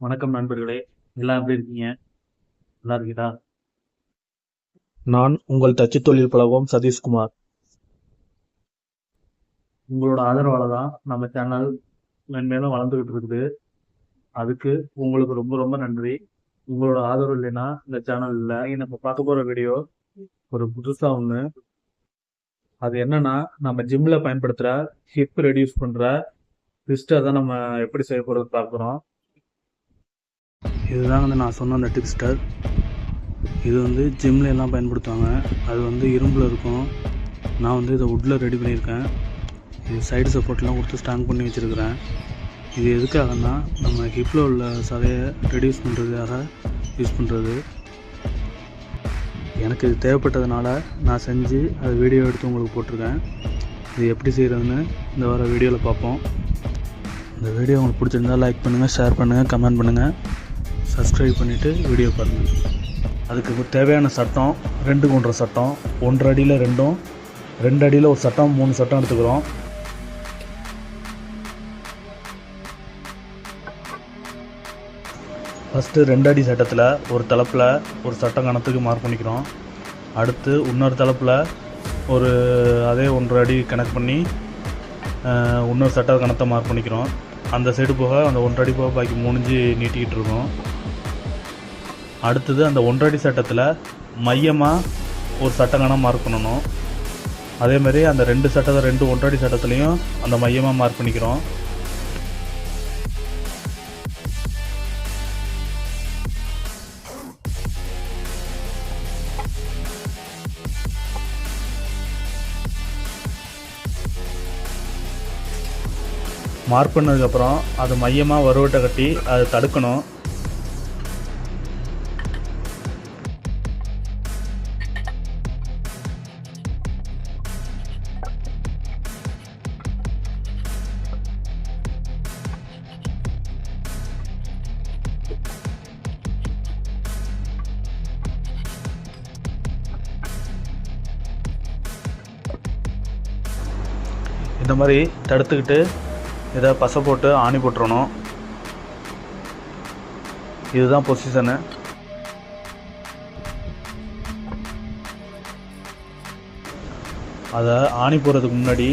வணக்கம் நண்பர்களே. எல்லாம் எப்படி இருக்கீங்க? நல்லா இருக்கீங்களா? நான் உங்கள் தச்சு தொழில் பழகும் சதீஷ்குமார். உங்களோட ஆதரவால தான் நம்ம சேனல் மென்மேலும் வளர்ந்துகிட்டு இருக்குது. அதுக்கு உங்களுக்கு ரொம்ப ரொம்ப நன்றி. உங்களோட ஆதரவு இல்லைன்னா இந்த சேனல் இல்லை. நம்ம பார்க்க போற வீடியோ ஒரு புதுசா ஒன்று அது என்னன்னா நம்ம ஜிம்ல பயன்படுத்துற ஹிப் ரெடியூஸ் பண்ற ட்விஸ்டை தான் நம்ம எப்படி செய்ய போறது பார்க்குறோம் இதுதான் வந்து நான் சொன்ன அந்த டிப்ஸ்டர் இது வந்து ஜிம்ல எல்லாம் பயன்படுத்துவாங்க. அது வந்து இரும்பில் இருக்கும். நான் வந்து இதை வுட்டில் ரெடி பண்ணியிருக்கேன். இது சைடு சப்போர்ட்லாம் கொடுத்து ஸ்ட்ராங் பண்ணி வச்சுருக்கிறேன். இது எதுக்காகன்னா நம்ம ஹிப்பில் உள்ள சதையை ரெடியூஸ் பண்ணுறதுக்காக யூஸ் பண்ணுறது எனக்கு இது தேவைப்பட்டதுனால நான் செஞ்சு அதை வீடியோ எடுத்து உங்களுக்கு போட்டிருக்கேன். இது எப்படி செய்கிறதுன்னு இந்த வர வீடியோவில் பார்ப்போம். இந்த வீடியோ உங்களுக்கு பிடிச்சிருந்தா லைக் பண்ணுங்கள் ஷேர் பண்ணுங்கள் கமெண்ட் பண்ணுங்கள் சப்ஸ்கிரைப் பண்ணிவிட்டு வீடியோ பாருங்கள் அதுக்கு தேவையான சட்டம் ரெண்டு ஒன்றரை சட்டம் ஒன்றரை அடியில் ரெண்டும் ரெண்டு அடியில் ஒரு சட்டம் மூணு சட்டம் எடுத்துக்கிறோம். ஃபஸ்ட்டு ரெண்டு அடி சட்டத்தில் ஒரு தளப்பில் ஒரு சட்டம் கணத்துக்கு மார்க் பண்ணிக்கிறோம். அடுத்து இன்னொரு தளப்பில் ஒரு அதே ஒன்றரை அடி கணக்கு பண்ணி இன்னொரு சட்ட கணத்தை மார்க் பண்ணிக்கிறோம். அந்த சைடு போக அந்த ஒன்றரை அடி போக பாக்கி மூணிஞ்சு நீட்டிக்கிட்டு இருக்கோம். அடுத்தது அந்த ஒன்றடி சட்டத்தில் மையமாக ஒரு சட்டங்கணம் மார்க் பண்ணணும். அதேமாதிரி அந்த ரெண்டு சட்டத்தை ரெண்டு ஒன்றடி சட்டத்துலேயும் அந்த மையமாக மார்க் பண்ணிக்கிறோம். மார்க் பண்ணதுக்கப்புறம் அது மையமாக வறுவட்டை கட்டி அதை தடுக்கணும். இந்த மாதிரி தடுத்துக்கிட்டு இதை பசை போட்டு ஆணி போட்டுறணும். இதுதான் பொசிஷனு அதை ஆணி போடுறதுக்கு முன்னாடி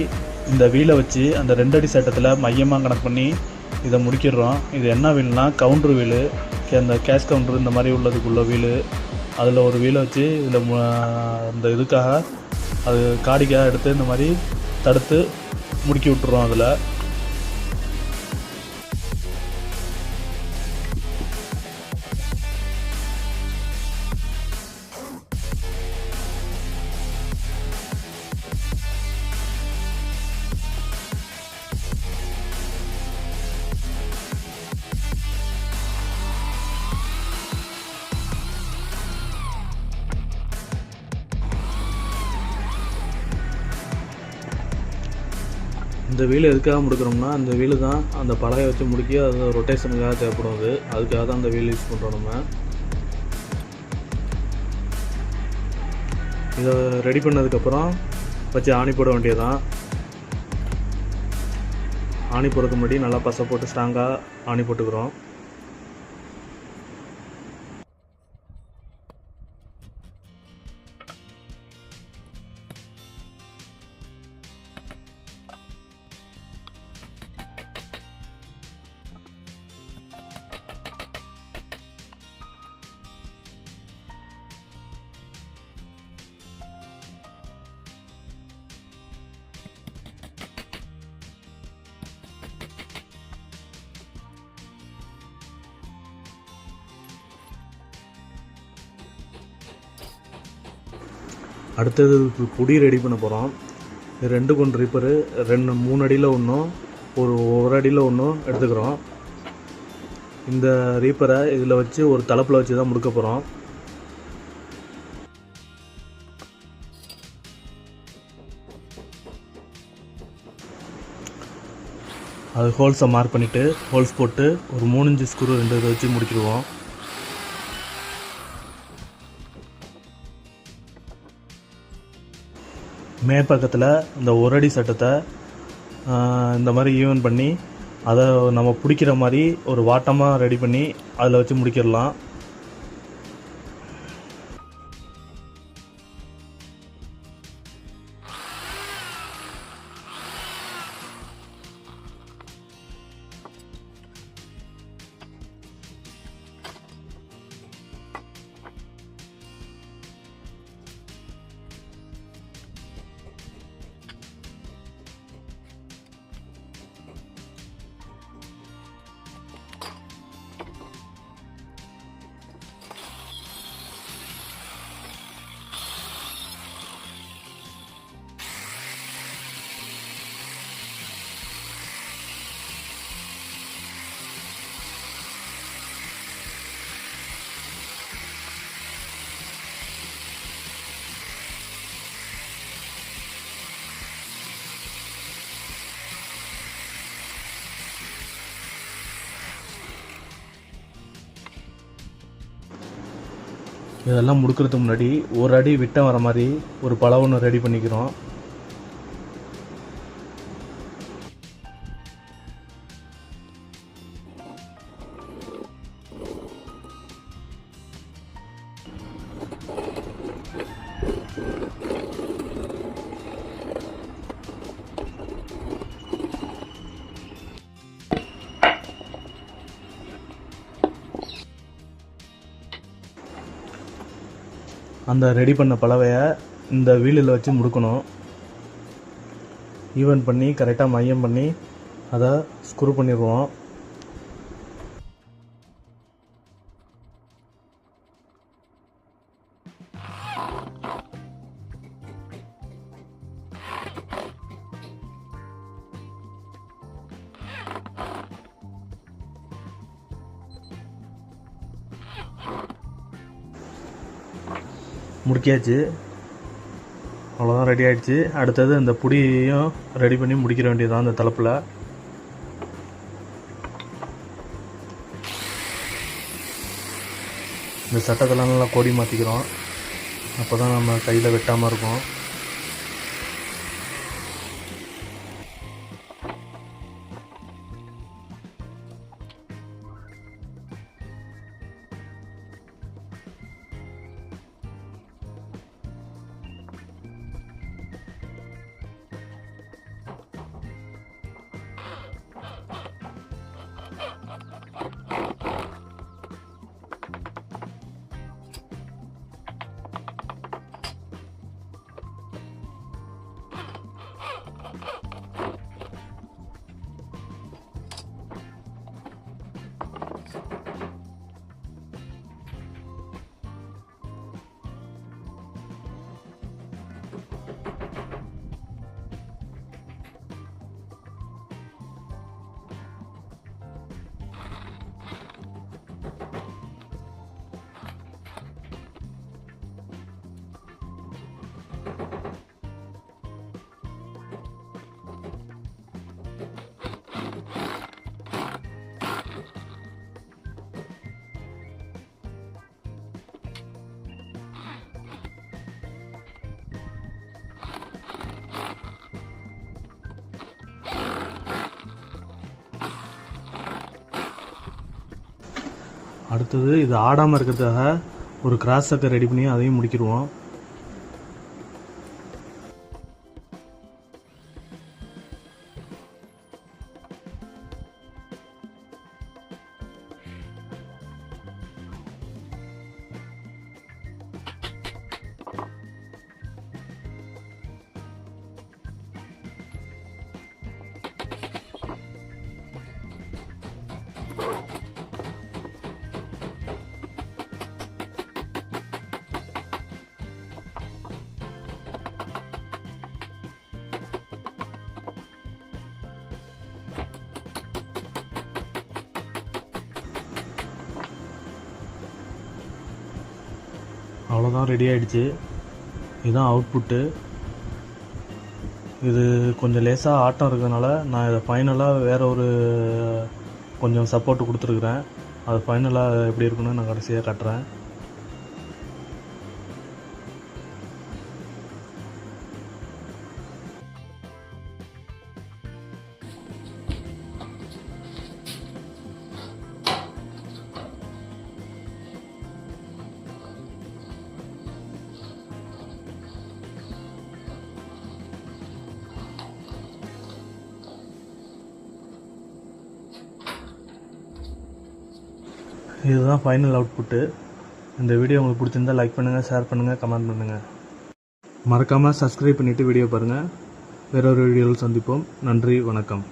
இந்த வீலை வச்சு அந்த ரெண்டடி சட்டத்தில் மையமாக கணக்கு பண்ணி இதை முடிக்கிடுறோம் இது என்ன வீல்னா கவுண்டர் வீலு. அந்த கேஷ் கவுண்டர் இந்த மாதிரி உள்ளதுக்குள்ள வீலு. அதில் ஒரு வீலை வச்சு இதில் அந்த இதுக்காக அது காடிக்காக எடுத்து இந்த மாதிரி தடுத்து முடுக்கி விட்டுருவோம் அதில். இந்த வீல் எதுக்காக முடுக்கிறோம்னா அந்த வீலு தான் அந்த பலகையை வச்சு முடிக்க அது ரொட்டேஷனுக்காக தேவைப்படும் அது அதுக்காக தான் அந்த வீல் யூஸ் பண்ணுறோம் நம்ம. இதை ரெடி பண்ணதுக்கப்புறம் வச்சு ஆணி போட வேண்டியதான் ஆணி போடுறதுக்கு முன்னாடி நல்லா பசை போட்டு ஸ்ட்ராங்காக ஆணி போட்டுக்கிறோம். அடுத்தது இப்போ ரெடி பண்ண போகிறோம் ரெண்டு கொண்டு ரிப்பரு ரெண்டு மூணு அடியில் ஒன்றும் ஒரு ஒரு அடியில் ஒன்றும் எடுத்துக்கிறோம். இந்த ரீப்பரை இதில் வச்சு ஒரு தளப்பில் வச்சு தான் முடிக்க போகிறோம் அது ஹோல்ஸை மார்க் பண்ணிவிட்டு ஹோல்ஸ் போட்டு ஒரு மூணு இன்ச்சு ஸ்க்ரூ ரெண்டு இதை வச்சு முடிக்கிடுவோம் மேற்பக்கத்தில் இந்த ஒரு அடி சட்டத்தை இந்த மாதிரி ஈவன் பண்ணி அதை நம்ம பிடிக்கிற மாதிரி ஒரு வாட்டமாக ரெடி பண்ணி அதில் வச்சு முடிக்கிடலாம் இதெல்லாம் முடுக்கிறதுக்கு முன்னாடி ஒரு அடி விட்டம் வர மாதிரி ஒரு பழம் ஒன்று ரெடி பண்ணிக்கிறோம். அந்த ரெடி பண்ண பலவையை இந்த வீலில் வச்சு முடுக்கணும். ஈவன் பண்ணி கரெக்டாக மையம் பண்ணி அதை ஸ்க்ரூ பண்ணிடுவோம். முடிக்காச்சு அவ்வளோதான் ரெடி ஆகிடுச்சு அடுத்தது இந்த புடியையும் ரெடி பண்ணி முடிக்கிற வேண்டியதுதான் அந்த தலைப்பில். இந்த சட்டத்தெல்லாம் நல்லா கோடி மாற்றிக்கிறோம் அப்போ தான் நம்ம கையில் வெட்டாமல் இருக்கும். அடுத்தது இது ஆடாமல் இருக்கிறதுக்காக ஒரு கிராஸ் சக்கர் ரெடி பண்ணி அதையும் முடிக்கிடுவோம் அவ்வளோதான் ரெடி ஆகிடுச்சு இதுதான் அவுட்புட்டு இது கொஞ்சம் லேசாக ஆட்டம் இருக்கிறதுனால நான் இதை ஃபைனலாக வேறு ஒரு கொஞ்சம் சப்போர்ட் கொடுத்துருக்குறேன். அது ஃபைனலாக எப்படி இருக்குன்னு நான் கடைசியாக காட்டுறேன். இதுதான் ஃபைனல் அவுட்புட்டு இந்த வீடியோ உங்களுக்கு பிடிச்சிருந்தா லைக் பண்ணுங்கள் ஷேர் பண்ணுங்கள் கமெண்ட் பண்ணுங்கள் மறக்காமல் சப்ஸ்கிரைப் பண்ணிவிட்டு வீடியோ பாருங்கள் வேறொரு வீடியோவில் சந்திப்போம். நன்றி வணக்கம்.